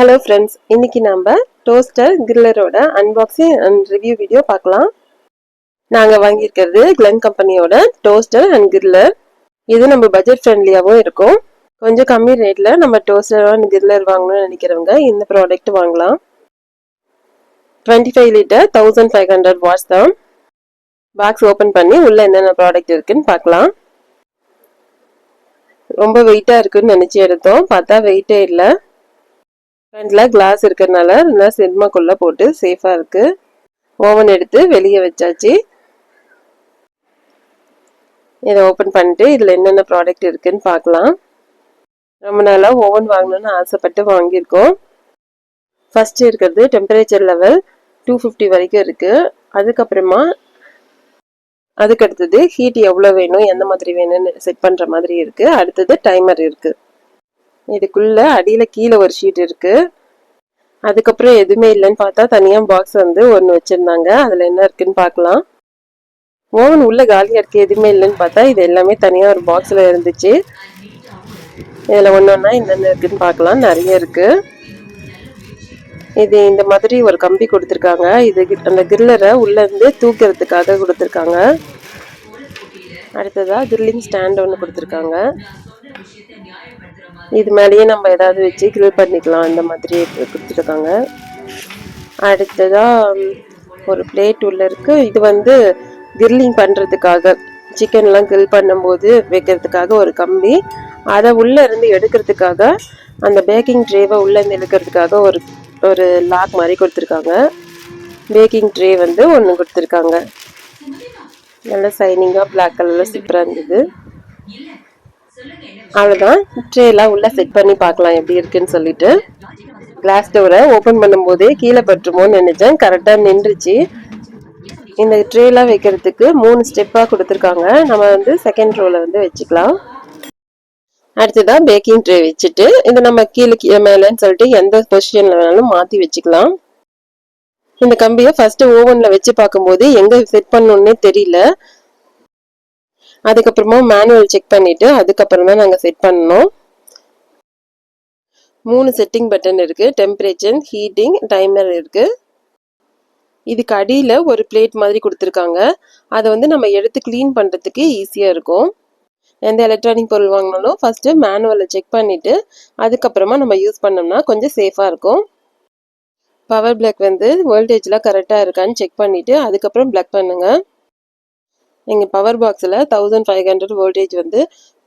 Hello friends இன்னைக்கு நம்ம toaster கிரில்லரோட அன்பாக்சிங் அண்ட் ரிவ்யூ வீடியோ பார்க்கலாம். நாங்கள் வாங்கியிருக்கிறது கிளென் கம்பெனியோட டோஸ்டர் அண்ட் கிரில்லர் இது நம்ம பட்ஜெட் ஃப்ரெண்ட்லியாகவும் இருக்கும். கொஞ்சம் கம்மி ரேட்டில் நம்ம டோஸ்டர் அண்ட் கிரில்லர் வாங்கணும்னு நினைக்கிறவங்க இந்த ப்ராடக்ட் வாங்கலாம். Twenty five litre thousand five hundred watts தான். பாக்ஸ் ஓப்பன் பண்ணி உள்ளே என்னென்ன ப்ராடக்ட் இருக்குன்னு பார்க்கலாம். ரொம்ப வெயிட்டாக இருக்குன்னு நினச்சி எடுத்தோம். பார்த்தா வெயிட்டே இல்லை. ஃப்ரண்ட்ல கிளாஸ் இருக்கிறதுனால நல்லா சினிமாக்குள்ளே போட்டு சேஃபாக இருக்குது ஓவன் எடுத்து வெளியே வச்சாச்சு. இதை ஓப்பன் பண்ணிட்டு இதில் என்னென்ன ப்ராடக்ட் இருக்குன்னு பார்க்கலாம். ரொம்ப நாளாக ஓவன் வாங்கணும்னு ஆசைப்பட்டு வாங்கியிருக்கோம். ஃபஸ்ட்டு இருக்கிறது டெம்பரேச்சர் லெவல் டூ ஃபிஃப்டி வரைக்கும் இருக்குது அதுக்கப்புறமா அதுக்கு அடுத்தது ஹீட் எவ்வளோ வேணும் எந்த மாதிரி வேணும்னு செட் பண்ணுற மாதிரி இருக்குது அடுத்தது டைமர் இருக்குது இதுக்குள்ள அடியில் கீழே ஒரு ஷீட் இருக்கு. அதுக்கப்புறம் எதுவுமே இல்லைன்னு பார்த்தா தனியாக பாக்ஸ் வந்து ஒன்று வச்சுருந்தாங்க. அதில் என்ன இருக்குன்னு பார்க்கலாம். ஓவன் உள்ள காலியாக இருக்குது எதுவுமே இல்லைன்னு பார்த்தா இது எல்லாமே தனியாக ஒரு பாக்ஸில் இருந்துச்சு. இதில் ஒன்று ஒன்றா என்னென்ன இருக்குன்னு பார்க்கலாம். நிறைய இருக்குது இது இந்த மாதிரி ஒரு கம்பி கொடுத்துருக்காங்க. இது அந்த கிரில்லரை உள்ளேருந்து தூக்கிறதுக்காக கொடுத்துருக்காங்க. அடுத்ததாக கிரில்லிங் ஸ்டாண்ட் ஒன்று கொடுத்துருக்காங்க. இது மேலேயே நம்ம ஏதாவது வச்சு கிரில் பண்ணிக்கலாம் இந்த மாதிரி கொடுத்துருக்காங்க. அடுத்ததாக ஒரு பிளேட் உள்ள இருக்கு. இது வந்து கிரில்லிங் பண்ணுறதுக்காக சிக்கன்லாம் கிரில் பண்ணும்போது வைக்கிறதுக்காக ஒரு கம்பி. அதை உள்ளே இருந்து எடுக்கிறதுக்காக அந்த பேக்கிங் ட்ரேவை உள்ளேருந்து எடுக்கிறதுக்காக ஒரு ஒரு லாக் மாதிரி கொடுத்துருக்காங்க. பேக்கிங் ட்ரே வந்து ஒன்று கொடுத்துருக்காங்க. நல்லா சைனிங்காக பிளாக் கலரில் சூப்பராக இருந்தது. அவ்வளோதான் ட்ரேலாம் உள்ளே செட் பண்ணி பார்க்கலாம் எப்படி இருக்குன்னு சொல்லிட்டு. கிளாஸ் டோரை ஓப்பன் பண்ணும்போதே கீழே பட்டுருமோன்னு நினச்சேன். கரெக்டாக நின்றுச்சு. இந்த ட்ரேலாம் வைக்கிறதுக்கு மூணு ஸ்டெப்பாக கொடுத்துருக்காங்க. நம்ம வந்து செகண்ட் ரோவில் வந்து வச்சுக்கலாம். அடுத்ததான் பேக்கிங் ட்ரே வச்சுட்டு இதை நம்ம கீழே கீழே மேலேன்னு சொல்லிட்டு எந்த பொசிஷனில் வேணாலும் மாற்றி வச்சுக்கலாம். இந்த கம்பியை ஃபர்ஸ்ட் ஓவனில் வச்சு பார்க்கும்போது எங்கே செட் பண்ணணுன்னே தெரியல. அதுக்கப்புறமா மேனுவல் செக் பண்ணிட்டு அதுக்கப்புறம் தான் நாங்கள் செட் பண்ணோம் மூணு செட்டிங் பட்டன் இருக்குது டெம்பரேச்சர் ஹீட்டிங் டைமர் இருக்குது இதுக்கு அடியில் ஒரு பிளேட் மாதிரி கொடுத்துருக்காங்க. அதை வந்து நம்ம எடுத்து க்ளீன் பண்ணுறதுக்கு ஈஸியாக இருக்கும். எந்த எலக்ட்ரானிக் பொருள் வாங்கினாலும் ஃபஸ்ட்டு மேனுவலை செக் பண்ணிவிட்டு அதுக்கப்புறமா நம்ம யூஸ் பண்ணோம்னா கொஞ்சம் சேஃபாக இருக்கும். பவர் பிளக் வந்து வோல்டேஜ்லாம் கரெக்டாக இருக்கான்னு செக் பண்ணிவிட்டு அதுக்கப்புறம் பிளக் பண்ணுங்கள் எங்கள் பவர் பாக்ஸில் தௌசண்ட் ஃபைவ் ஹண்ட்ரட் வோல்டேஜ் வந்து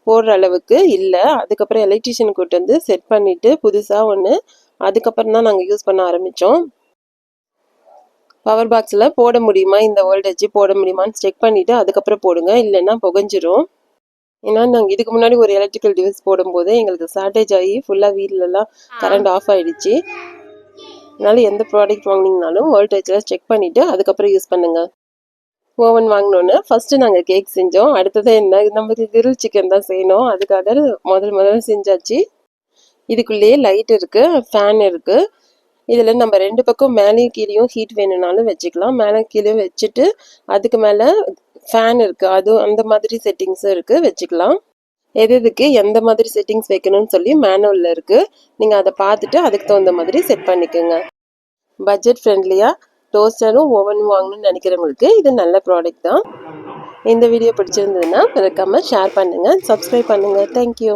போடுற அளவுக்கு இல்லை. அதுக்கப்புறம் எலக்ட்ரிஷியன் கூட்டு வந்து செட் பண்ணிவிட்டு புதுசாக ஒன்று அதுக்கப்புறம் தான் நாங்கள் யூஸ் பண்ண ஆரம்பித்தோம் பவர் பாக்ஸில் போட முடியுமா? இந்த வோல்டேஜ் போட முடியுமான்னு செக் பண்ணிவிட்டு அதுக்கப்புறம் போடுங்க. இல்லைன்னா புகஞ்சிரும். ஏன்னா நாங்கள் இதுக்கு முன்னாடி ஒரு எலக்ட்ரிக்கல் டிவைஸ் போடும்போது எங்களுக்கு ஷார்ட்டேஜ் ஆகி ஃபுல்லாக வீட்லலாம் கரண்ட் ஆஃப் ஆகிடுச்சு அதனால எந்த ப்ராடக்ட் வாங்கினீங்கனாலும் வோல்டேஜில் செக் பண்ணிவிட்டு அதுக்கப்புறம் யூஸ் பண்ணுங்கள் ஓவன் வாங்கினோன்னு ஃபஸ்ட்டு நாங்கள் கேக் செஞ்சோம். அடுத்தது என்ன நமக்கு கிரில் சிக்கன் தான் செய்யணும். அதுக்காக முதல் முதல்ல செஞ்சாச்சு. இதுக்குள்ளேயே லைட் இருக்குது ஃபேன் இருக்குது இதில் நம்ம ரெண்டு பக்கம் மேலேயும் கீழேயும் ஹீட் வேணும்னாலும் வச்சுக்கலாம். மேலே கீழே வச்சுட்டு அதுக்கு மேலே ஃபேன் இருக்குது அதுவும் அந்த மாதிரி செட்டிங்ஸும் இருக்குது வச்சுக்கலாம். எது எதுக்கு எந்த மாதிரி செட்டிங்ஸ் வைக்கணும்னு சொல்லி மேனுவலில் இருக்குது நீங்கள் அதை பார்த்துட்டு அதுக்கு தகுந்த மாதிரி செட் பண்ணிக்கோங்க. பட்ஜெட் ஃப்ரெண்ட்லியாக டோஸ்டரும் ஓவன் வாங்கணும்னு நினைக்கிறவங்களுக்கு இது நல்ல ப்ராடக்ட் தான். இந்த வீடியோ பிடிச்சிருந்ததுன்னா மறக்காமல் ஷேர் பண்ணுங்கள் சப்ஸ்கிரைப் பண்ணுங்கள் தேங்க்யூ